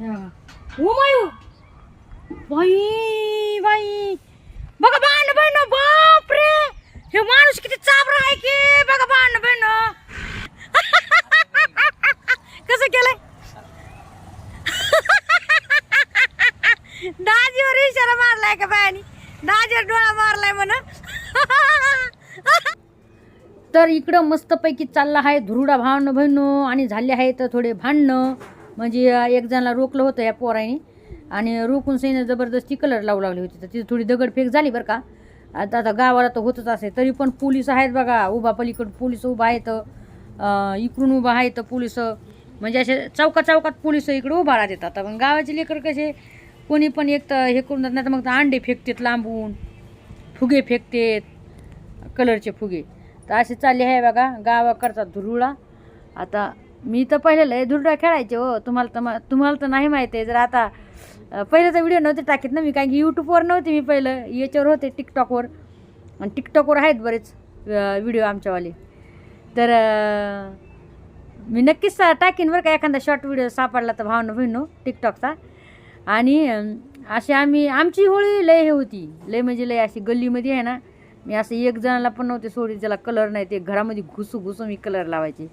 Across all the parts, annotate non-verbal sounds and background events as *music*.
हे. बघा. बाई बाई. बघा बाण बहिण बाप रे हे माणूस किती चाबरा आहे की? बघा बाण बहिण *laughs* कसं केलंय? *laughs* दाजीवर इशारा मारलाय का बायानी? दाजीवर डोळा मारलाय म्हण. *laughs* तर इकडं मस्तपैकी चालला आहे धुरुडा भावनं बहिणू आणि झाले आहेत थोडे भांडणं. म्हणजे एक जणाला रोखलं होतं या पोराने आणि रोखून सैन्य जबरदस्ती कलर लावू लागली होती. तर तिथे थोडी दगडफेक झाली बरं का. आता आता गावाला तर होतच असे. तरी पण पोलीस आहेत बघा. उभा पलीकडं पोलीस उभा आहेत. इकडून उभा आहेत पोलीस. म्हणजे असे चौका चौकात पोलीस इकडे उभा राहतात. आता पण गावाचे लेकर कसे कोणी पण एक तर हे करून नाही. तर मग अंडे फेकतात लांबून. फुगे फेकतात. कलरचे फुगे. तर असे चालले आहे बघा. गावाकडचा धुरुळा. आता मी तर पहिले लय धुरडा खेळायचे हो. तुम्हाला तर मा- तुम्हाला तर नाही माहिती आहे. जर आता अं, पहिले तर व्हिडिओ नव्हते टाकीत ना मी कारण की यूट्यूबवर नव्हते मी पहिलं. याच्यावर होते टिकटॉकवर आणि टिकटॉकवर आहेत बरेच व्हिडिओ आमच्यावाले. तर अं, मी नक्कीच सा- टाकीन बरं का एखादा शॉर्ट व्हिडिओ सापडला तर भावना बहिणू टिकटॉकचा आणि अं, अशी आम्ही आमची होळी लय हे होती. लय म्हणजे लय अशी गल्लीमध्ये आहे ना मी असं एक जणाला पण नव्हते सोडी ज्याला कलर नाही ते घरामध्ये घुसू घुसू मी कलर लावायचे.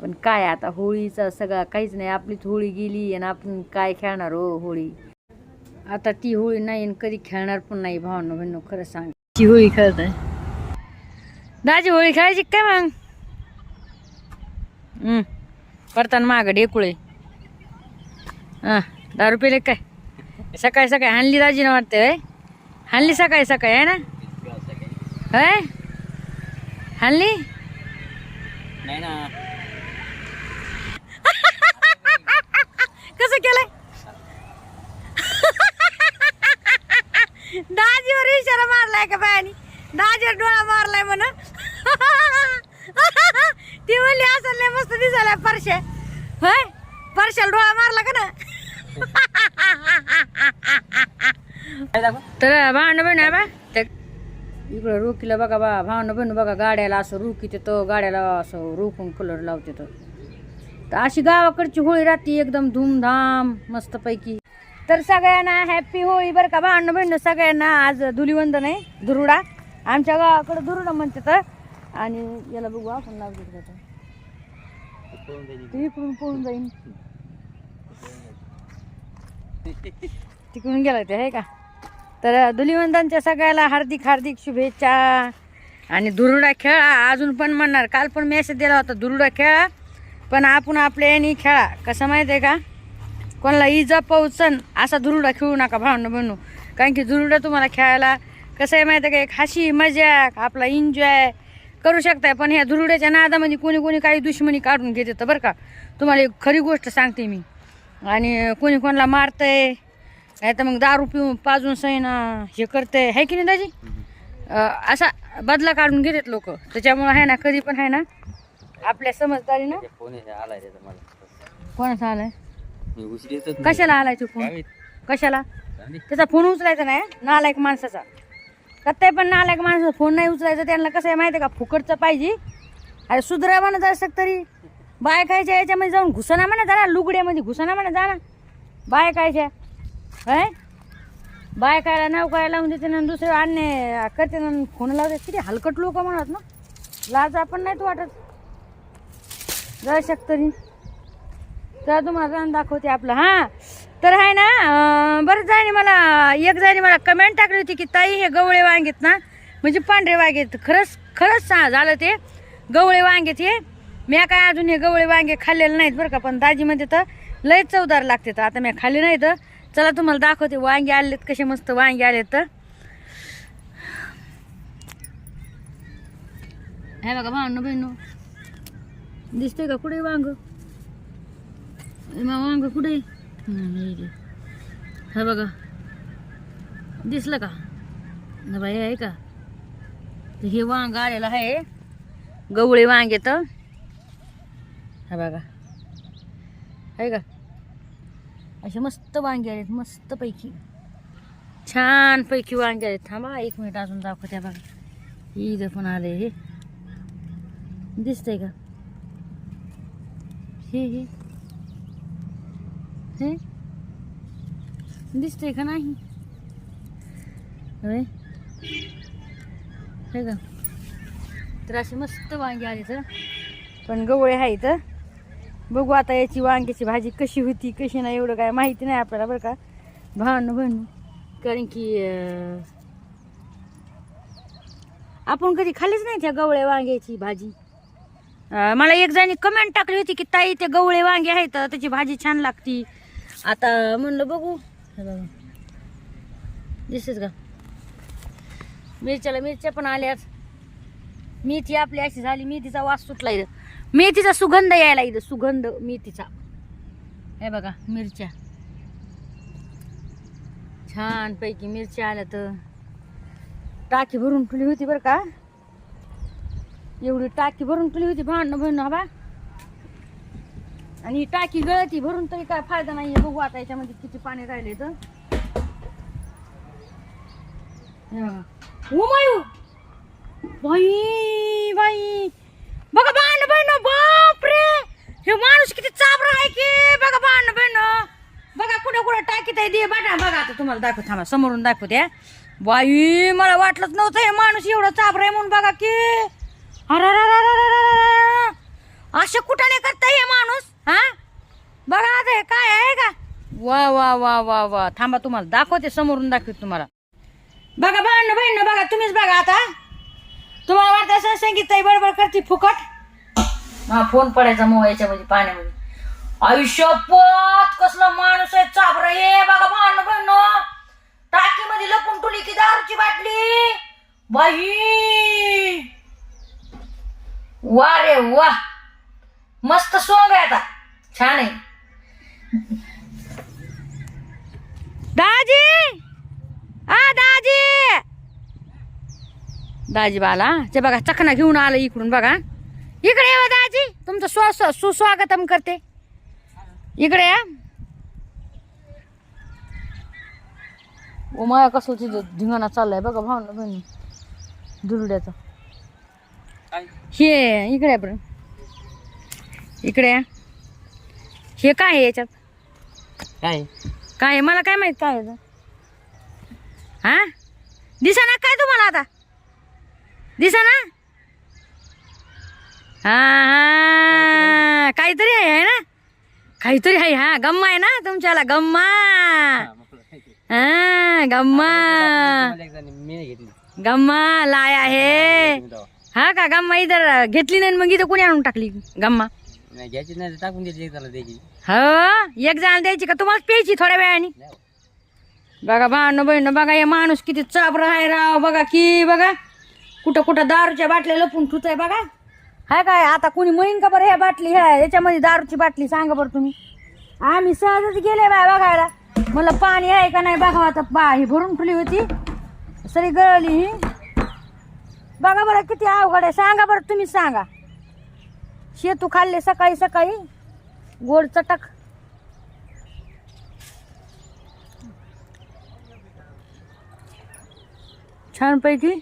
पण काय आता होळीचा सगळा काहीच नाही. आपलीच होळी गेली आणि आपण काय खेळणार हो होळी? आता ती होळी नाही आणि कधी खेळणार पण नाही भावना बहिणू खरं सांग. ती होळी खेळत आहे दाजी होळी खेळायची काय मग. परताना मागं डेकुळे हां दारू पेले काय? सकाळी सकाळी हाणली दाजीनं वाटते होय? हाणली सकाळी सकाळी आहे ना? होय? हाणली नाही ना. कसं केलंय? दाजीवर इशारा मारलाय का बायानी? दाजीवर डोळा मारलाय म्हण ती म्हणली असं लय मस्त दिसायला परश्या होय? परश्याला डोळा मारला का ना तर भावना बहिण आहे बा. ते इकडं रोकीला बघा बा भावना बहिण बघा गाड्याला असं रुकी तो गाड्याला असं रोखून कलर लावते तर. तर अशी गावाकडची होळी राहते एकदम धूमधाम मस्तपैकी. तर सगळ्यांना हॅप्पी होळी बरं का भावना बहिण सगळ्यांना आज धुलीवंदन आहे दुरुडा. आमच्या गावाकडं दुरुडा म्हणते तर. आणि याला बघू आपण लावतो इकडून पळून जाईन. तिकडून गेला ते आहे का? तर धुलीवंदनच्या सगळ्याला हार्दिक हार्दिक शुभेच्छा. आणि दुरुडा खेळा अजून पण म्हणणार काल पण मेसेज दिला होता दुरुडा खेळा. पण आपण आपल्या याने खेळा. कसं माहिती आहे का? कोणाला इजा पोचन असा दुरुडा खेळू नका भावना बनू. कारण की दुरुडा तुम्हाला खेळायला कसं आहे माहिती आहे का? एक हशी मजा आपला एन्जॉय करू शकताय. पण ह्या दुरुड्याच्या नादामध्ये कोणी कोणी काही दुश्मनी काढून घेते तर बरं का? तुम्हाला एक खरी गोष्ट सांगते मी. आणि कोणी कोणाला मारतंय नाही तर मग दारू पिऊन पाजून सैना हे करते है की नाही दाजी? असा बदला काढून घेतात लोक. त्याच्यामुळं आहे ना कधी पण आहे ना आपल्या समजदारीनं ते फोन आलाय त्याचा मला. कोणाचा आलाय? मी नाही. कशाला आलाय तो फोन. कशाला. त्याचा फोन उचलायचा नाही नालायक माणसाचा. कत्ताय पण नालायक माणसाचा फोन नाही उचलायचा त्यांना कसं आहे माहिती आहे का? फुकटचं पाहिजे. अरे सुधरा म्हणा जाऊ तरी. बायकायच्या याच्यामध्ये जाऊन घुसना म्हणा जा ना लुगड्यामध्ये घुसना म्हणा जा ना बायकायच्या काय बायकायला नाव काय लावून देते ना दुसरं आणणे करते ना फोन लावते. किती हलकट लोक म्हणत ना. लाज आपण नाहीत वाटत. जाऊ शक तर तुम्हाला जाऊन दाखवते आपलं हां? तर आहे ना बरंच बरं मला एक जाणे मला कमेंट टाकली होती की ताई हे गवळे वांगेत ना म्हणजे पांढरे वांगेत खरंच खरंच झालं ते गवळे वांगेत हे. मी काय अजून हे गवळे वांगे खाल्लेले नाहीत बरं का पण दाजीमध्ये तर लय चवदार लागते तर आता मी खाल्ले नाही तर चला तुम्हाला दाखवते वांगे आलेत कसे मस्त वांगे आलेत तर. हे बघा भाऊ बहिणू दिसतंय का? कुठे वांग? मग वांग कुठे हा बघा. दिसलं का? ना बाई आहे का? तर हे वांग आलेलं आहे. गवळे वांग येत हा बघा. आहे का? असे मस्त वांगे आहेत मस्त पैकी. छान पैकी वांगे आहेत थांबा एक मिनिट अजून दाखवते बघा. इथं पण आले हे. दिसतंय का? हे हे हे? दिसते का नाही? होय हे का? तर असे मस्त वांगी आले तर. पण गवळे आहे तर बघू आता याची वांग्याची भाजी कशी होती कशी नाही एवढं काय माहिती नाही आपल्याला बरं का. भावनं भण कारण की आपण कधी खाल्लीच नाही त्या गवळ्या वांग्याची भाजी. मला एक जणी कमेंट टाकली होती की ताई ते गवळे वांगे आहेत त्याची भाजी छान लागती. आता म्हणलं बघू. हे बघा. का मिरच्याला मिरच्या पण आल्यात. मेथी आपली अशी झाली मेथीचा वास सुटला इथं. मेथीचा सुगंध यायला इथं सुगंध मेथीचा. हे बघा मिरच्या. छान पैकी मिरच्या आल्या तर टाकी भरून ठेवली होती बरं का? एवढी टाकी भरून ठेवली होती भांडणं भरणं हवा आणि ही टाकी गळती भरून तरी काय फायदा नाहीये. बघू आता याच्यामध्ये किती पाणी राहिले तर बाई बाई. बघा भांड बहिण बापरे! हे माणूस किती चाबरा आहे की? बघा भांड बहिण बघा कुठे कुठं टाकीत आहे दे बघा बघा आता तुम्हाला दाखव थांबा समोरून दाखवते बाई मला वाटलंच नव्हतं हे माणूस एवढं चाबरा आहे म्हणून बघा की. अरे असे कुठाने करता हे माणूस हा बघा आता हे काय आहे का वा वा वा वा वा थांबा तुम्हाला दाखवते समोरून दाखवते तुम्हाला बघा भांडण बहिण बघा तुम्हीच बघा आता तुम्हाला वाटत असं संगीत बडबड करते फुकट हा फोन पडायचा मग याच्यामध्ये पाण्यामध्ये आयुष्यपत कसला माणूस आहे चाबरा हे बघा भांडण बहिण टाकीमध्ये लपून टुली की दारूची बाटली बाई वा रे वा. मस्त सोंग आहे आता. छान आहे. दाजी! आ दाजी! दाजी बाला ते बघा चकना घेऊन आलं इकडून बघा. इकडे या दाजी. तुमचं स्व सुस्वागतम करते. इकडे या. ओ माया कसं तिथं धिंगाणा चाललाय बघा भावना बहिणी. दुरड्याचा. हे इकडे बरं. इकडे या. हे काय आहे याच्यात? काय? काय आहे? मला काय माहीत काय आहे ते? हा? दिसा ना काय तुम्हाला आता? दिसा ना? हा हा. काहीतरी आहे है ना? काहीतरी आहे हा. गम्मा आहे ना तुमच्याला? गम्मा. हा गम्मा. मी नाही घेतली. गम्मा लाय आहे. हा का? गम्मा इधर घेतली नाही मग इथं कोणी आणून टाकली? गम्मा? नाही घ्यायची नाही तर टाकून द्यायची त्याला द्यायची. हो? एक जण द्यायची का? तुम्हाला प्यायची थोड्या वेळाने? हो. बघा भांडण बहिण बघा हे माणूस किती चाबरा आहे राव बघा की बघा. कुठं कुठं दारूच्या बाटल्या लपून ठुत आहे बघा. हाय काय आता कोणी म्हणीन का बरं ह्या बाटली ह्या याच्यामध्ये दारूची बाटली सांगा बरं तुम्ही. आम्ही सहजच गेले बाय बघायला. मला पाणी आहे का नाही बघा आता. बा ही भरून ठेवली होती. सरी गळली ही. बघा बरं किती अवघड आहे. सांगा बरं तुम्ही सांगा. शेतू खाल्ले सकाळी सकाळी गोड चटक. छानपैकी.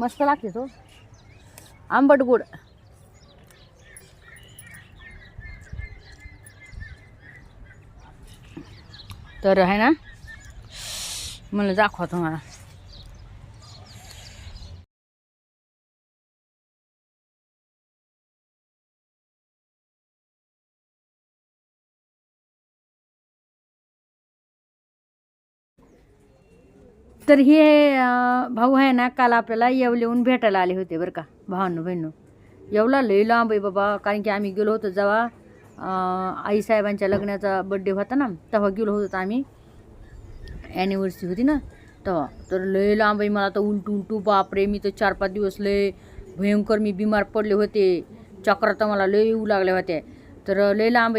मस्त लागते तो. आंबट गोड. तर आहे ना मला दाखवा तुम्हाला. तर हे भाऊ आहे ना काल आपल्याला येवले येऊन भेटायला आले होते बरं का भावांनो बहिणू येवला लई लांब आहे बाबा कारण की आम्ही गेलो होतो जेव्हा आईसाहेबांच्या लग्नाचा बड्डे होता ना तेव्हा गेलो होतो आम्ही. ॲनिव्हर्सरी होती ना तेव्हा. तर लय लांब आहे मला तर उलटू उलटू बापरे मी तर चार पाच दिवस लय भयंकर मी बिमार पडले होते. चक्र तर मला लय येऊ लागल्या होत्या. तर लय लांब आहे.